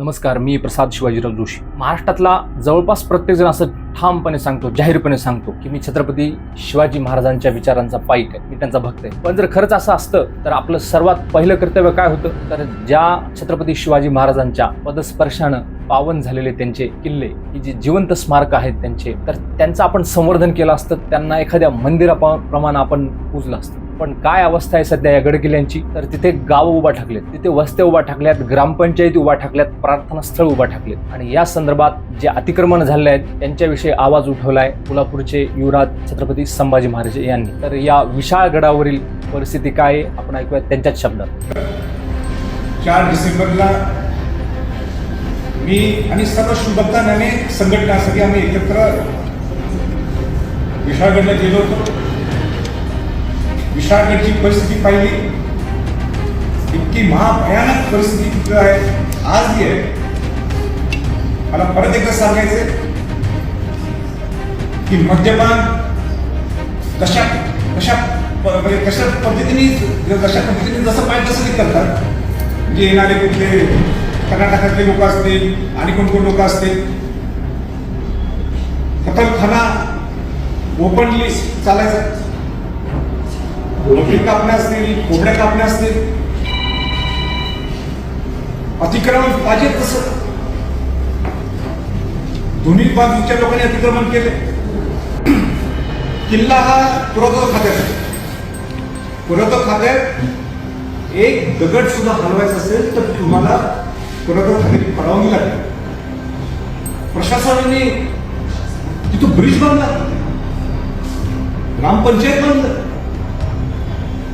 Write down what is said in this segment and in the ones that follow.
नमस्कार मी प्रसाद शिवाजीराव जोशी. महाराष्ट्रातला जवळपास प्रत्येकजण असं ठामपणे सांगतो जाहीरपणे सांगतो की मी छत्रपती शिवाजी महाराजांच्या विचारांचा पाईक आहे मी त्यांचा भक्त आहे. पण जर खरंच असं असतं तर आपलं सर्वात पहिलं कर्तव्य काय होतं? तर ज्या छत्रपती शिवाजी महाराजांच्या पदस्पर्शानं पावन झालेले त्यांचे किल्ले ही जी जिवंत स्मारक आहेत त्यांचे तर त्यांचं आपण संवर्धन केलं असतं त्यांना एखाद्या मंदिराप्रमाणे आपण पूजलं असतं. पण काय अवस्था आहे सध्या या गडकिल्ल्यांची? तर तिथे गावं उभा ठाकलेत तिथे वस्त्या उभा ठाकल्यात ग्रामपंचायती उभा ठाकल्यात प्रार्थना स्थळ उभा ठाकलेत. आणि या संदर्भात जे अतिक्रमण झाले आहेत त्यांच्याविषयी आवाज उठवलाय कोल्हापूरचे युवराज छत्रपती संभाजी महाराज यांनी. तर या विशाळ गडावरील परिस्थिती काय आपण ऐकूया त्यांच्याच शब्दात. चार डिसेंबरला मी आणि सर्व शुभकामनाने संघटना सगळी आम्ही एकत्र विशाळगडला गेलो होतो. विशाळगडची परिस्थिती पाहिली. इतकी महाभयानक परिस्थिती तिथं आहे. आजही आहे. मला परत एकदा सांगायचंय की मद्यपान कशा कशा म्हणजे कशा पद्धतीने कशा पद्धतीने जसं पाहिजे तसं ते करतात. जे येणारे कुठले कर्नाटकातले लोक असतील आणि कोण कोण लोक असतील. कथलखाना ओपनली चालायचं. लोकरी कापण्या असतील कोंबड्या कापण्या असतील. अतिक्रमण पाहिजे तसं. दोन्ही बाजूच्या लोकांनी अतिक्रमण केले. किल्ला हा पुरातत्व खात्यात आहे. पुरातत्व खात्यात एक दगड सुद्धा हलवायचा असेल तर तुम्हाला पुरातत्व खात्याची परवानगी लागेल. प्रशासनाने तिथं ब्रिज बांधला. ग्रामपंचायत बांधलं.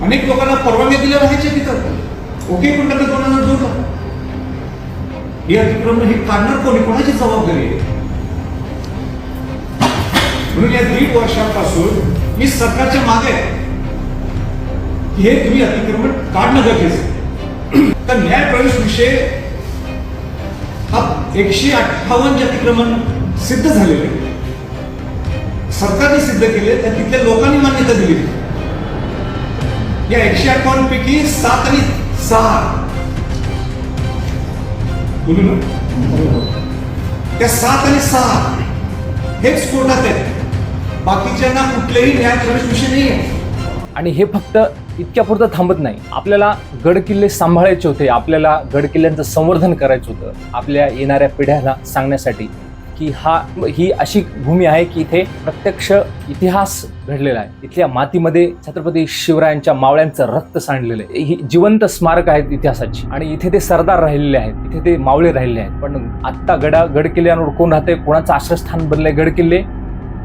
अनेक लोकांना परवानगी दिल्या राहायच्या तिथं ओके पण त्यांना दोन हजार हे अतिक्रमण हे काढणार कोणी? कोणाची जबाबदारी आहे? म्हणून या दीड वर्षापासून मी सरकारच्या मागे आहे. हे तुम्ही अतिक्रमण काढणं गरजेचं तर न्याय प्रवेश विषय हा एकशे अठ्ठावन्न अतिक्रमण सिद्ध झालेले. सरकारने सिद्ध केले तर तिथल्या लोकांनी मान्यता दिली या एकशे अठ्ठावन्न पैकी सात आणि सहा. बोलू ना? त्या सात आणि सहा हेच कोर्टात आहेत. बाकीच्यांना कुठलेही न्याय प्रवेश विषय नाही आहे आणि हे फक्त इतक्या पुरतं थांबत नाही. आपल्याला गड किल्ले सांभाळायचे होते. आपल्याला गड किल्ल्यांचं संवर्धन करायचं होतं. आपल्या येणाऱ्या पिढ्याला सांगण्यासाठी. की हा ही अशी भूमी आहे की इथे प्रत्यक्ष इतिहास घडलेला आहे. इथल्या मातीमध्ये छत्रपती शिवरायांच्या मावळ्यांचं रक्त सांडलेलं आहे. ही जिवंत स्मारक आहेत इतिहासाची. आणि इथे ते सरदार राहिलेले आहेत. इथे ते मावळे राहिलेले आहेत. पण आत्ता गडा गड किल्ल्यांवर कोण राहते कोणाचं आश्रयस्थान बनलंय गड किल्ले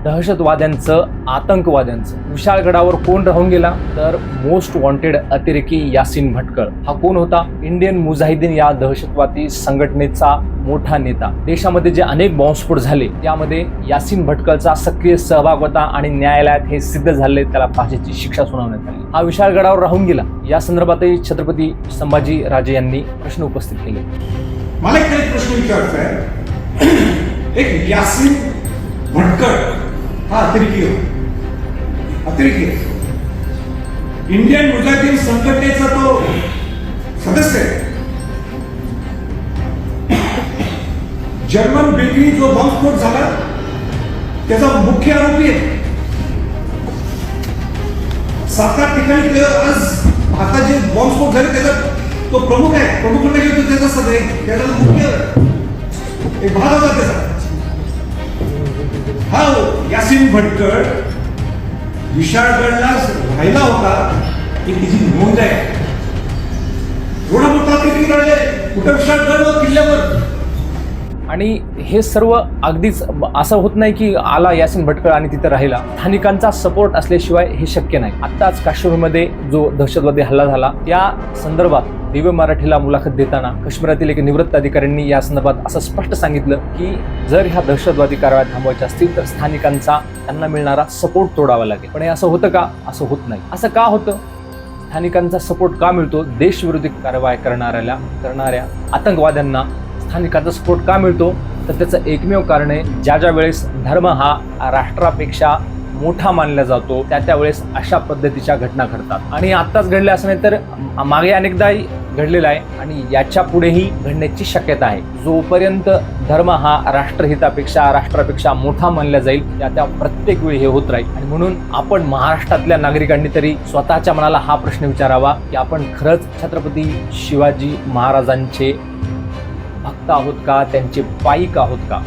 दहशतवाद्यांचं आतंकवाद्यांचं. विशाळगडावर कोण राहून गेला? तर मोस्ट वॉन्टेड अतिरेकी यासिन भटकळ. हा कोण होता? इंडियन मुजाहिदीन या दहशतवादी संघटनेचा मोठा नेता. देशामध्ये जे अनेक बॉम्बस्फोट झाले त्यामध्ये यासिन भटकळचा सक्रिय सहभाग होता आणि न्यायालयात हे सिद्ध झाले त्याला फाशीची शिक्षा सुनावण्यात आली. हा विशाळगडावर राहून गेला. या संदर्भातही छत्रपती संभाजी राजे यांनी प्रश्न उपस्थित केले. मला एक प्रश्न विचारायचा आहे. एक यासिन भटकळ हा अतिरेकी होता अतिरेकी इंडियन मुजाहिदीन संघटनेचा तो सदस्य आहे. जर्मन बेकरी जो बॉम्बस्फोट झाला त्याचा मुख्य आरोपी आहे. सात आठ ठिकाणी आज आता जे बॉम्बस्फोट झाले त्याचा तो प्रमुख आहे. प्रमुख म्हणजे त्याचा सदस्य त्याचा मुख्य एक भाग होता त्याचा. हा यासिन भटकळ विशाळगडला राहिला होता ही तिची नोंद आहे. एवढा मोठा किती रडले कुठं विशाळगड किल्ल्यावर? आणि हे सर्व अगदीच असं होत नाही की आला यासिन भटकळ आणि तिथं राहिला. स्थानिकांचा सपोर्ट असल्याशिवाय हे शक्य नाही. आत्ताच काश्मीरमध्ये जो दहशतवादी हल्ला झाला त्या संदर्भात दिव्य मराठीला मुलाखत देताना काश्मीरातील एक निवृत्त अधिकाऱ्यांनी या संदर्भात असं स्पष्ट सांगितलं की जर ह्या दहशतवादी कारवाया थांबवायच्या असतील तर स्थानिकांचा त्यांना मिळणारा सपोर्ट तोडावा लागेल. पण हे असं होतं का? असं होत नाही. असं का होतं? स्थानिकांचा सपोर्ट का मिळतो? देशविरोधी कारवाई करणाऱ्याला करणाऱ्या आतंकवाद्यांना स्थानिकांचा स्फोट का मिळतो? तर त्याचं एकमेव कारण आहे ज्या ज्या वेळेस धर्म हा राष्ट्रापेक्षा मोठा मानला जातो त्या त्यावेळेस अशा पद्धतीच्या घटना घडतात. आणि आत्ताच घडल्या असं नाही तर मागे अनेकदा घडलेला आहे आणि याच्या पुढेही घडण्याची शक्यता आहे. जोपर्यंत धर्म हा राष्ट्रहितापेक्षा राष्ट्रापेक्षा मोठा मानला जाईल त्या त्या प्रत्येक वेळी हे होत राहील. आणि म्हणून आपण महाराष्ट्रातल्या नागरिकांनी तरी स्वतःच्या मनाला हा प्रश्न विचारावा की आपण खरंच छत्रपती शिवाजी महाराजांचे भक्त आहोत का? त्यांचे बाईक आहोत का?